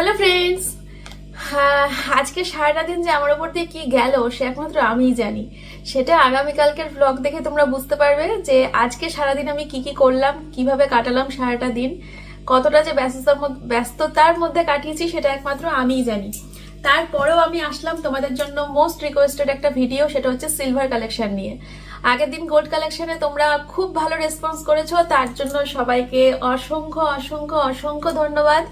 Hello friends আজকে সারাটা দিন যে আমার ওপর দিয়ে কি গেল, সে একমাত্র আমিই জানি। সেটা আগামীকালকের ব্লগ দেখে তোমরা বুঝতে পারবে যে আজকে সারাদিন আমি কি কি করলাম, কীভাবে কাটালাম সারাটা দিন, কতটা যে ব্যস্ততার ব্যস্ততার মধ্যে কাটিয়েছি, সেটা একমাত্র আমিই জানি। তারপরেও আমি আসলাম তোমাদের জন্য মোস্ট রিকোয়েস্টেড একটা ভিডিও সেটা হচ্ছে সিলভার কালেকশন নিয়ে। আগের দিন গোল্ড কালেকশনে তোমরা খুব ভালো রেসপন্স করেছ, তার জন্য সবাইকে অসংখ্য অসংখ্য অসংখ্য ধন্যবাদ।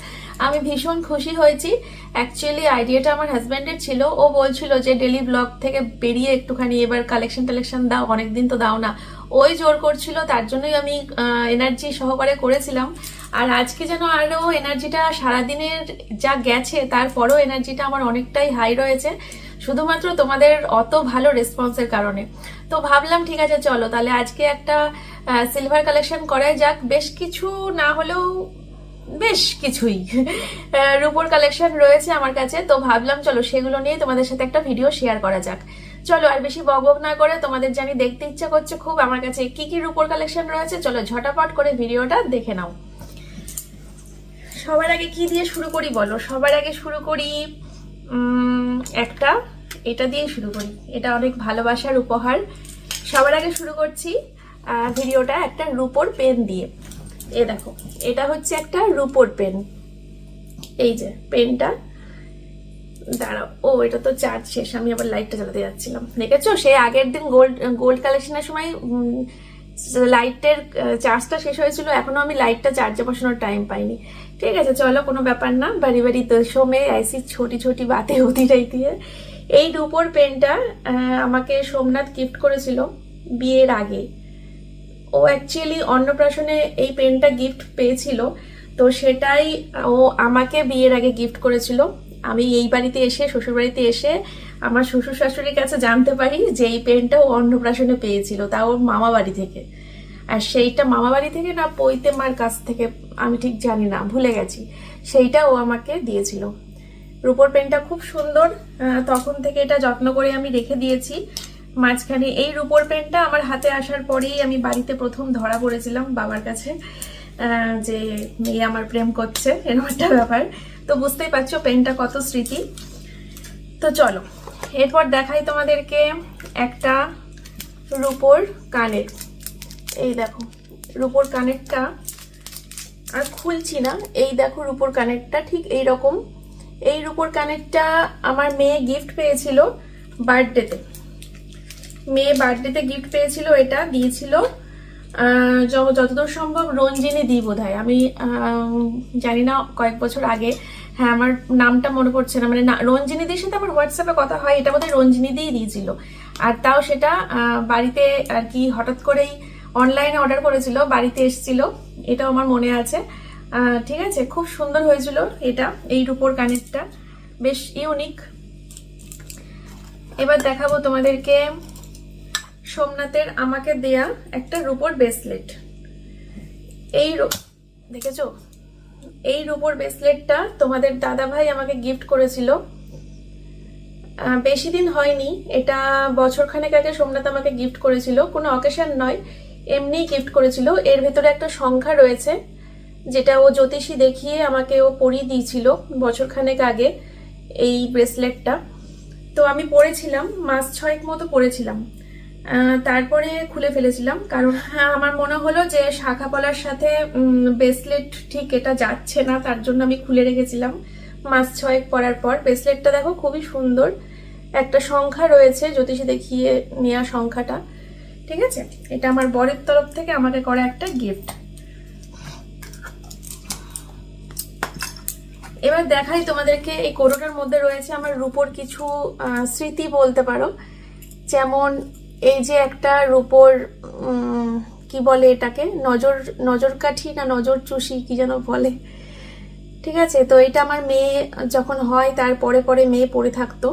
আমি ভীষণ খুশি হয়েছি। অ্যাকচুয়ালি আইডিয়াটা আমার হাজব্যান্ডের ছিল। ও বলছিল যে ডেলি ব্লগ থেকে বেরিয়ে একটুখানি এবার কালেকশন টালেকশন দাও, অনেকদিন তো দাও না। ওই জোর করছিল, তার জন্যই আমি এনার্জি সহকারে করেছিলাম। আর আজকে যেন আরও এনার্জিটা সারাদিনের যা গেছে, তারপরেও এনার্জিটা আমার অনেকটাই হাই রয়েছে। শুধুমাত্র তোমাদের অত ভালো রেসপন্সের কারণে। তো ভাবলাম, ঠিক আছে, চলো, তাহলে আজকে একটা সিলভার কালেকশন করাই যাক। বেশ কিছু না হলেও বেশ কিছুই রূপোর কালেকশন রয়েছে আমার কাছে। তো ভাবলাম, চলো, সেগুলো নিয়ে তোমাদের সাথে একটা ভিডিও শেয়ার করা যাক। চলো, আর বেশি বক না করে তোমাদের জানি দেখতে ইচ্ছা করছে খুব, আমার কাছে কি কি রূপোর কালেকশন রয়েছে, চলো, ঝটাপট করে ভিডিওটা দেখে নাও। সবার আগে কি দিয়ে শুরু করি বলো? সবার আগে শুরু করি একটা, এটা দিয়ে শুরু করি। এটা অনেক ভালোবাসার উপহার। সবার আগে শুরু করছি ভিডিওটা একটা রুপোর পেন দিয়ে। এ দেখো, এটা হচ্ছে একটা রুপোর পেন। এই যে, পেনটা। দাঁড়াও, ও, এটা তো চার্জ শেষ, আমি আবার লাইটটা জ্বালাতে যাচ্ছিলাম। দেখেছ? সে আগের দিন গোল্ড গোল্ড কালেকশনের সময় লাইটের চার্জটা শেষ হয়েছিল, এখনও আমি লাইটটা চার্জে বসানোর টাইম পাইনি। ঠিক আছে চলো কোনো ব্যাপার না বাড়ি বাড়ি দোষো মে ऐसी ছোটি ছোটি বাতে হতি रहती है এই রূপোর পেনটা আহ, আমাকে সোমনাথ গিফট করেছিল বিয়ের আগে ও অ্যাকচুয়ালি অন্নপ্রাশনে এই পেনটা গিফট পেয়েছিল তো সেটাই ও আমাকে বিয়ের আগে গিফট করেছিল আমি এই বাড়িতে এসে শ্বশুর বাড়িতে এসে আমার শ্বশুর শাশুড়ির কাছে জানতে পারি যে এই পেনটা ও অন্নপ্রাশনে পেয়েছিল তা ওর মামা বাড়ি থেকে আর সেইটা মামা বাড়ি থেকে না পৈতে মার কাছ থেকে, আমি ঠিক জানি না, ভুলে গেছি। সেইটা ও আমাকে দিয়েছিল। রূপোর পেনটা খুব সুন্দর তখন থেকে এটা যত্ন করে আমি রেখে দিয়েছি। মাঝখানে এই রূপোর পেনটা আমার হাতে আসার পরেই আমি বাড়িতে প্রথম ধরা পড়েছিলাম বাবার কাছে যে মেয়ে আমার প্রেম করছে, এরকম একটা ব্যাপার। তো বুঝতেই পারছ পেনটা কত স্মৃতি। তো চলো, এরপর দেখাই তোমাদেরকে একটা রূপোর কানের। এই দেখো, রুপোর কানেরটা আর খুলছি না। এই দেখো রুপোর কানেরটা ঠিক এই রকম এই রুপোর কানেরটা আমার মেয়ে গিফট পেয়েছিল বার্থডেতে মেয়ে বার্থডেতে গিফট পেয়েছিল এটা, দিয়েছিল। যতদূর সম্ভব রঞ্জিনী দি বোধ আমি জানি না, কয়েক বছর আগে হ্যাঁ আমার নামটা মনে পড়ছে না। মানে রঞ্জিনী দির সাথে আমার হোয়াটসঅ্যাপে কথা হয়, এটা বোধহয় রঞ্জিনী দিই দিয়েছিল। আর তাও সেটা বাড়িতে আর কি হঠাৎ করেই অনলাইনে অর্ডার করেছিল, বাড়িতে এসেছিল, এটাও আমার মনে আছে। ঠিক আছে, খুব সুন্দর হয়েছিল এটা, এই রূপোর কানেরটা, বেশ ইউনিক এবার দেখাবো তোমাদেরকে সোমনাথের আমাকে দেয়া একটা রূপোর ব্রেসলেট এই দেখেছ? এই রূপোর ব্রেসলেটটা তোমাদের দাদা ভাই আমাকে গিফট করেছিল। বেশি দিন হয়নি, এটা বছরখানেক আগে সোমনাথ আমাকে গিফট করেছিল, কোনো অকেশন নয়। এমনিই গিফট করেছিল। এর ভেতরে একটা সংখ্যা রয়েছে যেটা ও জ্যোতিষী দেখিয়ে আমাকে ও পরিয়ে দিয়েছিল বছরখানেক আগে এই ব্রেসলেটটা তো আমি পরেছিলাম মাস ছয়েক মতো পরেছিলাম। তারপরে খুলে ফেলেছিলাম কারণ হ্যাঁ, আমার মনে হলো যে শাখা পলার সাথে ব্রেসলেট ঠিক এটা যাচ্ছে না তার জন্য আমি খুলে রেখেছিলাম। মাস ছয়েক পরার পর ব্রেসলেটটা দেখো খুবই সুন্দর। একটা সংখ্যা রয়েছে জ্যোতিষী দেখিয়ে নেওয়া সংখ্যাটা। ঠিক আছে? এটা আমার বরের তরফ থেকে আমাকে করা একটা গিফট এবার দেখাই তোমাদেরকে, এই কোটোটার মধ্যে রয়েছে আমার রূপোর কিছু স্মৃতি বলতে পারো। যেমন এই যে একটা রূপোর কি বলে এটাকে? নজর নজর কাঠি না নজর চুষি কি যেন বলে। ঠিক আছে? তো এটা আমার মেয়ে যখন হয়, তার পরে পরে মেয়ে পড়ে থাকতো।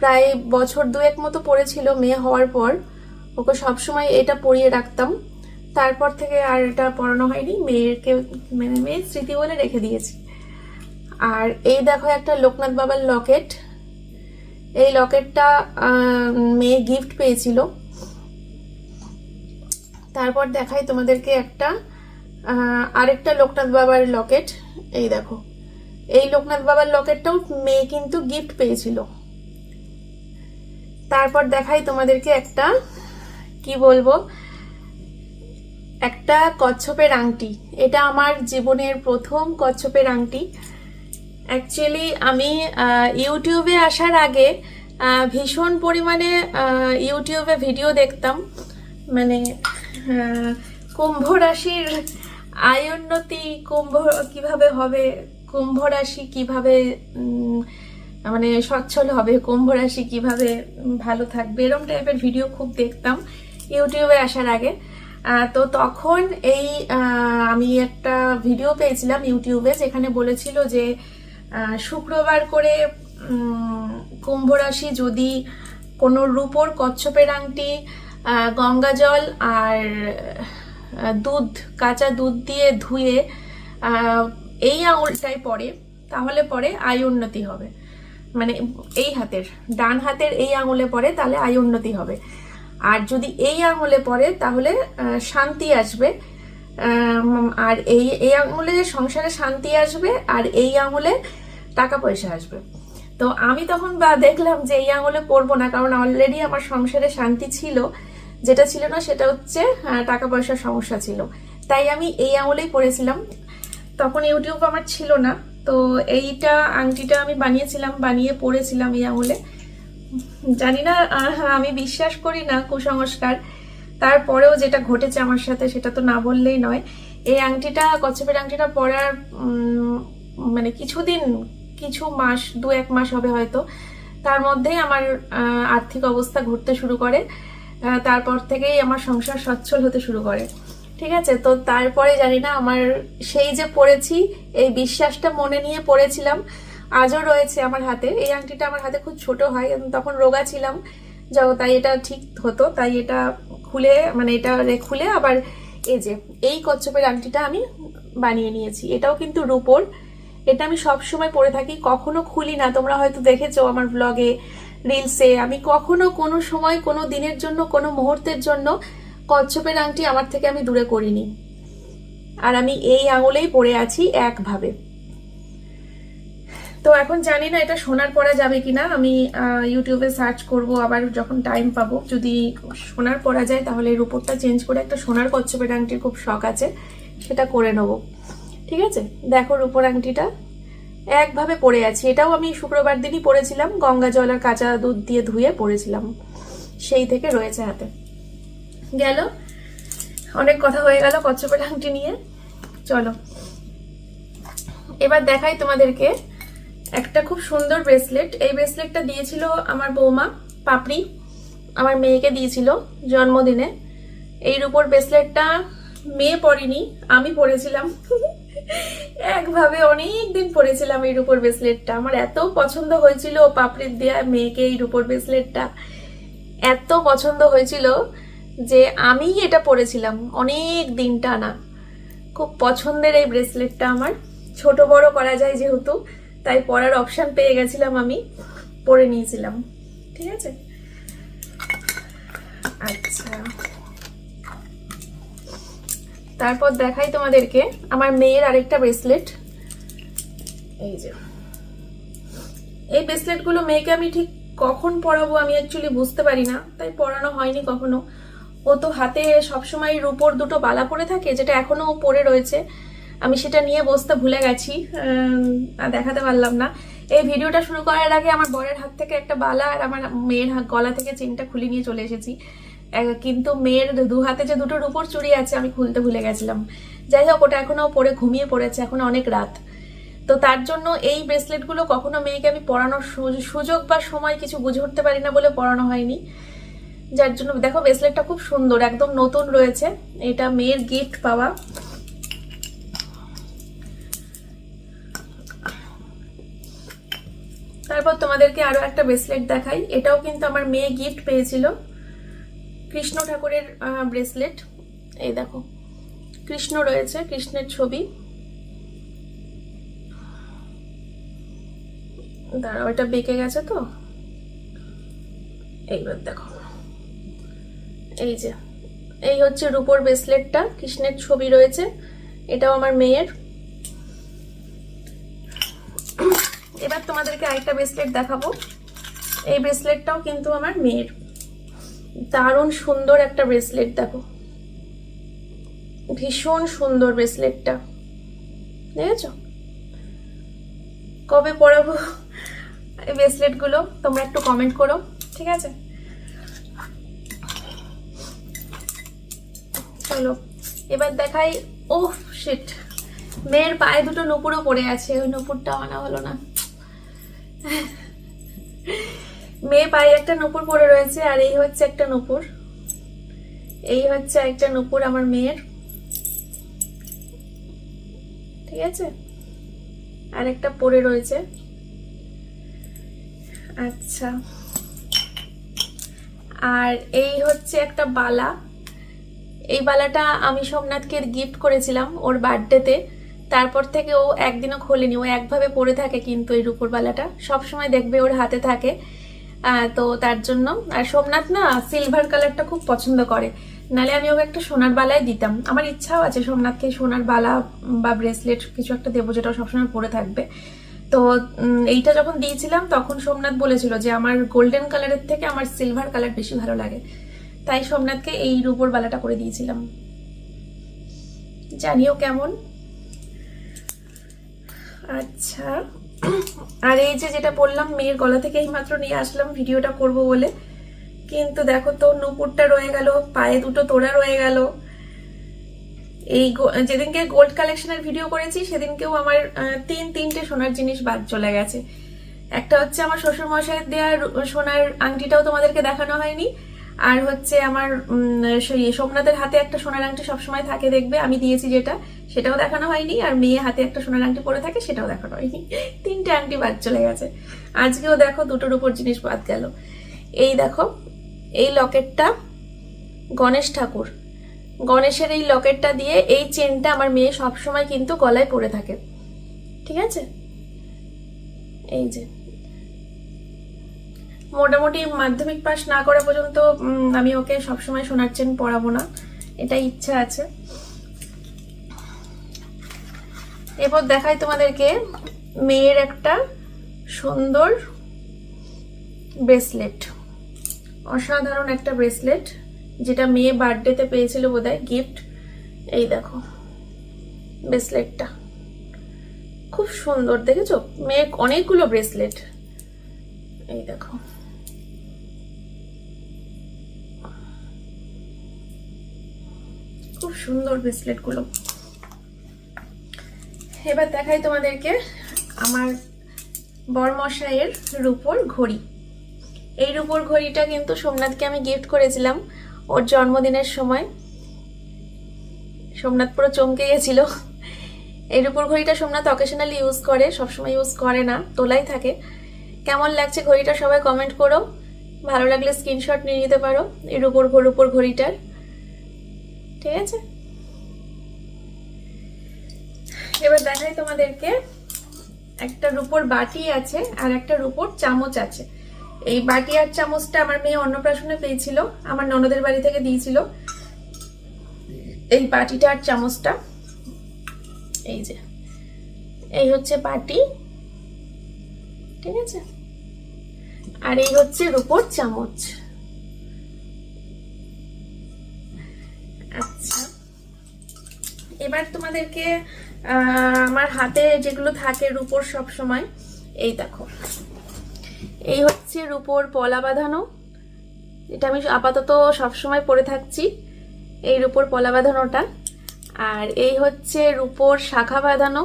প্রায় বছর দুয়েক মতো পড়েছিল মেয়ে হওয়ার পর। ওকে সবসময় এটা পরিয়ে রাখতাম। তারপর থেকে আর এটা পড়ানো হয়নি। মেয়েকে মানে মেয়ের স্মৃতি বলে রেখে দিয়েছি। আর এই দেখো একটা লোকনাথ বাবার লকেট। এই লকেটটা মেয়ে গিফট পেয়েছিল। তারপর দেখাই তোমাদেরকে একটা আরেকটা লোকনাথ বাবার লকেট। এই দেখো। এই লোকনাথ বাবার লকেটটাও মেয়ে কিন্তু গিফট পেয়েছিল। তারপর দেখাই তোমাদেরকে একটা কি বলব? একটা কচ্ছপের আংটি। এটা আমার জীবনের প্রথম কচ্ছপের আংটি। অ্যাকচুয়ালি আমি ইউটিউবে আসার আগে ভীষণ পরিমাণে ইউটিউবে ভিডিও দেখতাম। মানে কুম্ভ রাশির আয় উন্নতি কুম্ভ, কীভাবে হবে, কুম্ভ রাশি কীভাবে মানে সচ্ছল হবে, কুম্ভ রাশি কীভাবে ভালো থাকবে এরকম টাইপের ভিডিও খুব দেখতাম। ইউটিউবে আসার আগে। তো তখন এই আমি একটা ভিডিও পেয়েছিলাম ইউটিউবে যেখানে বলেছিল যে শুক্রবার করে কুম্ভ রাশি যদি কোনো রূপোর কচ্ছপের আংটি গঙ্গা জল আর দুধ, কাঁচা দুধ দিয়ে ধুয়ে এই আঙুলটায় পরে তাহলে পরে আয় উন্নতি হবে। মানে এই হাতের, ডান হাতের এই আঙুলে পরে তাহলে আয় উন্নতি হবে। আর যদি এই আঙুলে পড়ে, তাহলে শান্তি আসবে। আর এই এই আঙুলে সংসারে শান্তি আসবে, আর এই আঙুলে টাকা পয়সা আসবে। তো আমি তখন বা, দেখলাম যে এই আঙুলে পড়ব না, কারণ অলরেডি আমার সংসারে শান্তি ছিল। যেটা ছিল না, সেটা হচ্ছে টাকা পয়সার সমস্যা ছিল। তাই আমি এই আঙুলেই পড়েছিলাম। তখন ইউটিউব আমার ছিল না, তো এইটা, আংটিটা আমি বানিয়েছিলাম, বানিয়ে পড়েছিলাম এই আঙুলে। জানি না আমি বিশ্বাস করি না কুসংস্কার। তারপরেও যেটা ঘটেছে আমার সাথে সেটা তো না বললেই নয়। এই আংটিটা, কচ্ছপের আংটিটা পরার মানে কিছুদিন, কিছু মাস দু এক মাস হবে হয়তো। তার মধ্যেই আমার আর্থিক অবস্থা ঘুরতে শুরু করে। তারপর থেকেই আমার সংসার সচ্ছল হতে শুরু করে। ঠিক আছে? তো তারপরে জানি না আমার সেই যে পড়েছি, এই বিশ্বাসটা মনে নিয়ে পড়েছিলাম। আজও রয়েছে আমার হাতে। এই আংটিটা আমার হাতে খুব ছোট হয় তখন রোগা ছিলাম, যাও, তাই এটা ঠিক হতো, তাই এটা খুলে মানে এটা খুলে আবার এই যে, এই কচ্ছপের আংটিটা আমি বানিয়ে নিয়েছি। এটাও কিন্তু রূপোর। এটা আমি সব সময় পরে থাকি, কখনো খুলি না। তোমরা হয়তো দেখেছ আমার ব্লগে রিলসে আমি কখনো কোনো সময়, কোনো দিনের জন্য, কোনো মুহূর্তের জন্য কচ্ছপের আংটি আমার থেকে আমি দূরে করিনি। আর আমি এই আঙুলেই পড়ে আছি একভাবে। তো এখন জানি না এটা সোনার পরা যাবে কিনা। আমি ইউটিউবে সার্চ করব, আবার যখন টাইম পাবো। যদি সোনার পরা যায়, তাহলে এর উপরটা চেঞ্জ করে একটা সোনার কচ্ছপের আংটির খুব শখ আছে, সেটা করে নেব। ঠিক আছে? দেখো রূপোর আংটিটা। একভাবে পরে আছি। এটাও আমি শুক্রবার দিনই পরেছিলাম গঙ্গা জল আর কাঁচা দুধ দিয়ে ধুয়ে পরেছিলাম সেই থেকে রয়েছে হাতে। গেল? অনেক কথা হয়ে গেল কচ্ছপের আংটি নিয়ে। চলো। এবার দেখাই তোমাদেরকে একটা খুব সুন্দর ব্রেসলেট এই ব্রেসলেটটা দিয়েছিল আমার বৌমা, পাপড়ি, আমার মেয়েকে দিয়েছিল জন্মদিনে। এই রূপোর ব্রেসলেটটা মেয়ে পরেনি, আমি পরেছিলাম। একভাবে অনেক দিন পরেছিলাম এই রূপোর ব্রেসলেটটা আমার এত পছন্দ হয়েছিল পাপড়ির দেয়া মেয়েকে এই রূপোর ব্রেসলেটটা এত পছন্দ হয়েছিল যে আমি এটা পরেছিলাম অনেক দিন টানা। খুব পছন্দের এই ব্রেসলেটটা আমার। ছোট বড় করা যায় যেহেতু। তাই পরার অপশন পেয়ে গেছিলাম আমি পরে নিয়েছিলাম। ঠিক আছে? আচ্ছা। তারপর দেখাই তোমাদেরকে আমার মেয়ের আরেকটা ব্রেসলেট এই যে। এই ব্রেসলেটগুলো মেয়েকে আমি ঠিক কখন পরাবো আমি অ্যাকচুয়ালি বুঝতে পারি না, তাই পরানো হয়নি কখনো। ও তো হাতে সবসময় রুপোর দুটো বালা পরে থাকে, যেটা এখনও পরে রয়েছে। আমি সেটা নিয়ে বসতে ভুলে গেছি দেখাতে পারলাম না। এই ভিডিওটা শুরু করার আগে আমার বরের হাত থেকে একটা বালা আর আমার মেয়ের গলা থেকে চেনটা খুলে নিয়ে চলে এসেছি। কিন্তু মেয়ের দু হাতে যে দুটো রূপোর চুড়ি আছে, আমি খুলতে ভুলে গেছিলাম। যাই হোক, ওটা এখনও পরে ঘুমিয়ে পড়েছে, এখন অনেক রাত। তো তার জন্য এই ব্রেসলেটগুলো কখনো মেয়েকে আমি পরানোর সুযোগ বা সময় কিছু বুঝে উঠতে পারি না বলে পরানো হয়নি। যার জন্য দেখো, ব্রেসলেটটা খুব সুন্দর, একদম নতুন রয়েছে। এটা মেয়ের গিফট পাওয়া। তারপর তোমাদেরকে আরও একটা ব্রেসলেট দেখাই। এটাও কিন্তু আমার মেয়ে গিফট পেয়েছিল। কৃষ্ণ ঠাকুরের ব্রেসলেট এই দেখো, কৃষ্ণ রয়েছে, কৃষ্ণের ছবি। দাঁড়াও, এটা বেঁকে গেছে তো? এইবার দেখো। এই যে, এই হচ্ছে রূপোর ব্রেসলেটটা কৃষ্ণের ছবি রয়েছে। এটাও আমার মেয়ের। এবার তোমাদেরকে আরেকটা ব্রেসলেট দেখাবো। এই ব্রেসলেটটাও কিন্তু আমার মেয়ের। দারুণ সুন্দর একটা ব্রেসলেট দেখো। ভীষণ সুন্দর ব্রেসলেটটা দেখেছ? কবে পরাবো এই ব্রেসলেটগুলো তোমরা একটু কমেন্ট করো, ঠিক আছে? চলো, এবার দেখাই ও শিট মেয়ের পায়ে দুটো নুপুরও পড়ে আছে, ওই নুপুরটা আনা হলো না। মেয়ে পায়ে একটা নুপুর পরে রয়েছে, আর এই হচ্ছে একটা নুপুর। এই হচ্ছে একটা নুপুর আমার মেয়ের। ঠিক আছে? আর একটা পরে রয়েছে। আচ্ছা। আর এই হচ্ছে একটা বালা। এই বালাটা আমি সোমনাথকে গিফট করেছিলাম ওর বার্থডেতে তারপর থেকে ও একদিনও খোলেনি, ও একভাবে পরে থাকে কিন্তু এই রূপোর বালাটা সবসময় দেখবে ওর হাতে থাকে। তো তার জন্য। আর সোমনাথ না সিলভার কালারটা খুব পছন্দ করে। নালে আমি ওকে একটা সোনার বালায় দিতাম। আমার ইচ্ছাও আছে সোমনাথকে সোনার বালা বা ব্রেসলেট কিছু একটা দেবো যেটা সবসময় পরে থাকবে। তো এইটা যখন দিয়েছিলাম তখন সোমনাথ বলেছিল যে আমার গোল্ডেন কালারের থেকে আমার সিলভার কালার বেশি ভালো লাগে। তাই সোমনাথকে এই রূপোর বালাটা করে দিয়েছিলাম। জানিও কেমন? আচ্ছা। আর এই যে যেটা বললাম, মেয়ের গলা থেকে এই মাত্র নিয়ে আসলাম, ভিডিওটা করব বলে। কিন্তু দেখো তো, নুপুরটা রয়ে গেল, পায়ে দুটো তোড়া রয়ে গেল। এই যেদিনকে গোল্ড কালেকশনের ভিডিও করেছি, সেদিনকেও আমার তিন তিনটে সোনার জিনিস বাদ চলে গেছে। একটা হচ্ছে আমার শ্বশুর মশাইয়ের দেওয়ার সোনার আংটিটাও তোমাদেরকে দেখানো হয়নি। আর হচ্ছে আমার সোমনাথের হাতে একটা সোনার আংটি সবসময় থাকে দেখবে, আমি দিয়েছি যেটা, সেটাও দেখানো হয়নি, আর মেয়ে হাতে একটা সোনার আংটি পরে থাকে, সেটাও দেখানো হয়নি। তিনটে আংটি বাদ চলে গেছে। আজকেও দেখো দুটোর উপর জিনিস বাদ গেল। এই দেখো, এই লকেটটা গণেশ ঠাকুর। গণেশের এই লকেটটা দিয়ে এই চেনটা আমার মেয়ে সবসময় কিন্তু গলায় পরে থাকে। ঠিক আছে? এই যে। মোটামুটি মাধ্যমিক পাশ না করা পর্যন্ত আমি ওকে সবসময় সোনার চেন পরাবো না। এটা ইচ্ছা আছে। এরপর দেখাই তোমাদেরকে মেয়ের একটা সুন্দর ব্রেসলেট। অসাধারণ একটা ব্রেসলেট, যেটা মেয়ে বার্থডেতে পেয়েছিল বোধহয়, গিফট। এই দেখো, ব্রেসলেটটা। খুব সুন্দর, দেখেছ? মেয়ে অনেকগুলো ব্রেসলেট। এই দেখো। খুব সুন্দর ব্রেসলেটগুলো। এবার দেখাই তোমাদেরকে আমার বরমশাইয়ের রূপোর ঘড়ি। এই রূপোর ঘড়িটা কিন্তু সোমনাথকে আমি গিফট করেছিলাম। ওর জন্মদিনের সময়। সোমনাথ পুরো চমকে গেছিল। এই রূপোর ঘড়িটা সোমনাথ অকেশনালি ইউজ করে, সবসময় ইউজ করে না, তোলাই থাকে। কেমন লাগছে ঘড়িটা সবাই কমেন্ট করো। ভালো লাগলে স্ক্রিনশট নিয়ে নিতে পারো। এই রূপোর রূপোর ঘড়িটার। ঠিক আছে? এবার দেখাই তোমাদেরকে একটা রুপোর বাটি আছে আর একটা রুপোর চামচ আছে। এই বাটি আর চামচটা আমার মেয়ে অন্নপ্রাশনে পেয়েছিল, আমার ননদের বাড়ি থেকে দিয়েছিল। এই বাটিটা আর চামচটা, এই যে, এই হচ্ছে বাটি, ঠিক আছে? আর এই হচ্ছে রুপোর চামচ। এবার তোমাদেরকে আমার হাতে যেগুলো থাকে রূপোর সব সময়, এই দেখো। এই হচ্ছে রূপোর পলা বাঁধানো। এটা আমি আপাতত সবসময় পরে থাকছি, এই রূপোর পলা বাঁধানোটা। আর এই হচ্ছে রূপোর শাখা বাঁধানো।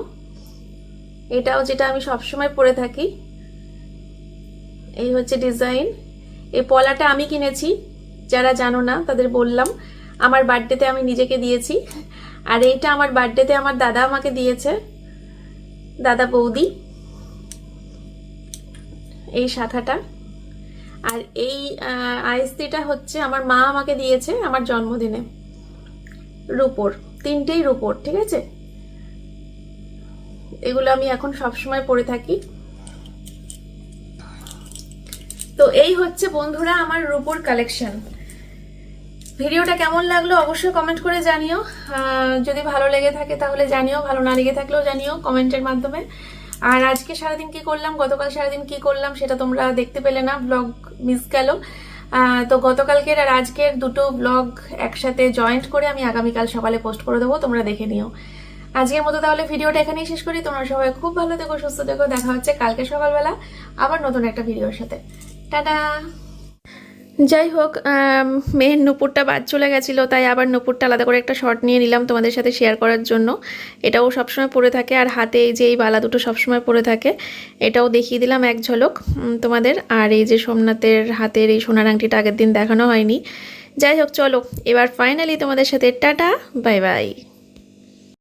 এটাও যেটা আমি সবসময় পরে থাকি। এই হচ্ছে ডিজাইন। এই পলাটা আমি কিনেছি, যারা জানো না, তাদের বললাম। আমার বার্থডেতে আমি নিজেকে দিয়েছি। আর এইটা আমার বার্থডেতে আমার দাদা আমাকে দিয়েছে। দাদা বৌদি। এই শাখাটা আর এই আহ, আইস্তিটা হচ্ছে আমার মা আমাকে দিয়েছে আমার জন্মদিনে। রুপোর তিনটেই রুপোর ঠিক আছে? এগুলো আমি এখন সবসময় পরে থাকি। তো এই হচ্ছে বন্ধুরা আমার রুপোর কালেকশন ভিডিওটা কেমন লাগল অবশ্যই কমেন্ট করে জানিও। যদি ভালো লেগে থাকে তাহলে জানিও, ভালো না লেগে থাকলেও জানিও কমেন্টের মাধ্যমে। আর আজকে সারাদিন কি করলাম, গতকাল সারাদিন কি করলাম সেটা তোমরা দেখতে পেলে না ব্লগ মিস গেল। তো গতকালকের আর আজকের দুটো ব্লগ একসাথে জয়েন্ট করে আমি আগামীকাল সকালে পোস্ট করে দেবো, তোমরা দেখে নিও। আজকের মতো তাহলে ভিডিওটা এখানেই শেষ করি, তোমরা সবাই খুব ভালো থেকো, সুস্থ থেকো, দেখা হচ্ছে কালকে সকালবেলা আবার নতুন একটা ভিডিওর সাথে। টাটা! যাই হোক মেয়ের নুপুরটা বাদ চলে গেছিল, তাই আবার নুপুরটা আলাদা করে একটা শর্ট নিয়ে নিলাম তোমাদের সাথে শেয়ার করার জন্য। এটাও সবসময় পরে থাকে, আর হাতে এই যে এই বালা দুটো সবসময় পরে থাকে, এটাও দেখিয়ে দিলাম এক ঝলক তোমাদের। আর এই যে সোমনাথের হাতের এই সোনার আংটিটা আগের দিন দেখানো হয়নি। যাই হোক, চলো, এবার ফাইনালি তোমাদের সাথে টাটা বাই বাই